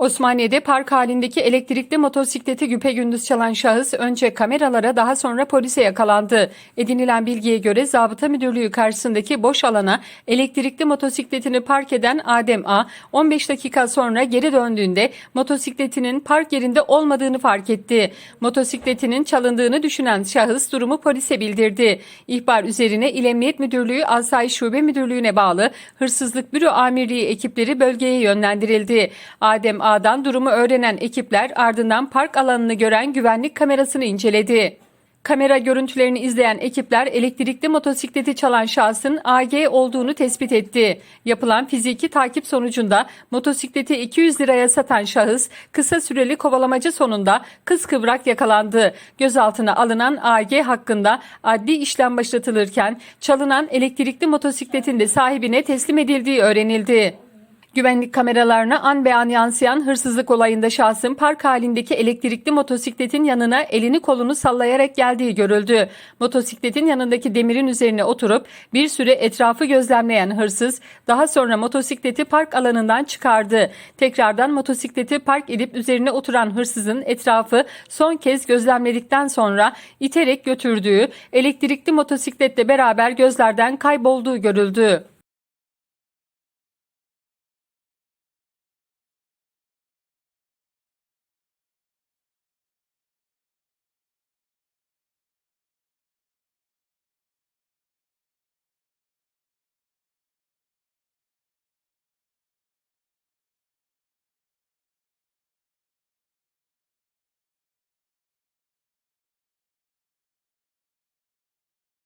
Osmaniye'de park halindeki elektrikli motosikleti güpegündüz çalan şahıs önce kameralara daha sonra polise yakalandı. Edinilen bilgiye göre zabıta müdürlüğü karşısındaki boş alana elektrikli motosikletini park eden Adem A 15 dakika sonra geri döndüğünde motosikletinin park yerinde olmadığını fark etti. Motosikletinin çalındığını düşünen şahıs durumu polise bildirdi. İhbar üzerine İl Emniyet Müdürlüğü Asayiş Şube Müdürlüğü'ne bağlı Hırsızlık Büro Amirliği ekipleri bölgeye yönlendirildi. Adem A'dan durumu öğrenen ekipler ardından park alanını gören güvenlik kamerasını inceledi. Kamera görüntülerini izleyen ekipler elektrikli motosikleti çalan şahsın AG olduğunu tespit etti. Yapılan fiziki takip sonucunda motosikleti 200 liraya satan şahıs kısa süreli kovalamacı sonunda kıskıvrak yakalandı. Gözaltına alınan AG hakkında adli işlem başlatılırken çalınan elektrikli motosikletin de sahibine teslim edildiği öğrenildi. Güvenlik kameralarına an be an yansıyan hırsızlık olayında şahsın park halindeki elektrikli motosikletin yanına elini kolunu sallayarak geldiği görüldü. Motosikletin yanındaki demirin üzerine oturup bir süre etrafı gözlemleyen hırsız daha sonra motosikleti park alanından çıkardı. Tekrardan motosikleti park edip üzerine oturan hırsızın etrafı son kez gözlemledikten sonra iterek götürdüğü elektrikli motosikletle beraber gözlerden kaybolduğu görüldü.